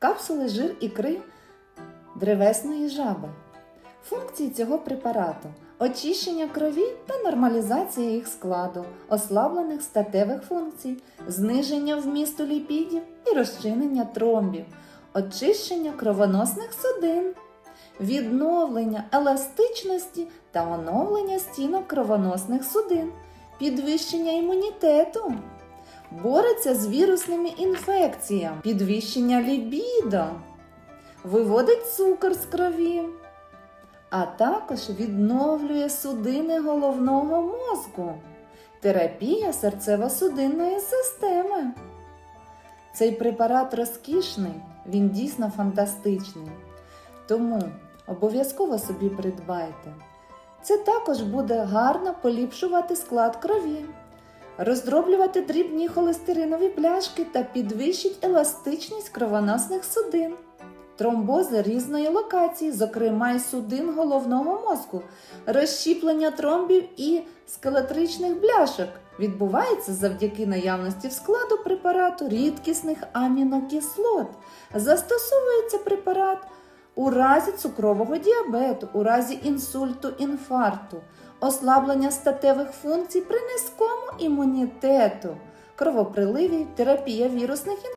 Капсули жир ікри древесної жаби. Функції цього препарату очищення крові та нормалізація їх складу, ослаблених статевих функцій, зниження вмісту ліпідів і розчинення тромбів, очищення кровоносних судин, відновлення еластичності та оновлення стінок кровоносних судин, підвищення імунітету. Бореться з вірусними інфекціями, підвищення лібідо, виводить цукор з крові, а також відновлює судини головного мозку, терапія серцево-судинної системи. Цей препарат розкішний, він дійсно фантастичний. Тому обов'язково собі придбайте. Це також буде гарно поліпшувати склад крові, роздроблювати дрібні холестеринові пляшки та підвищить еластичність кровоносних судин, тромбози різної локації, зокрема й судин головного мозку, розщіплення тромбів і скелетричних бляшок відбувається завдяки наявності в складу препарату рідкісних амінокислот. Застосовується препарат у разі цукрового діабету, у разі інсульту, інфаркту, ослаблення статевих функцій при низькому імунітету, кровоприливі, терапія вірусних інфекцій.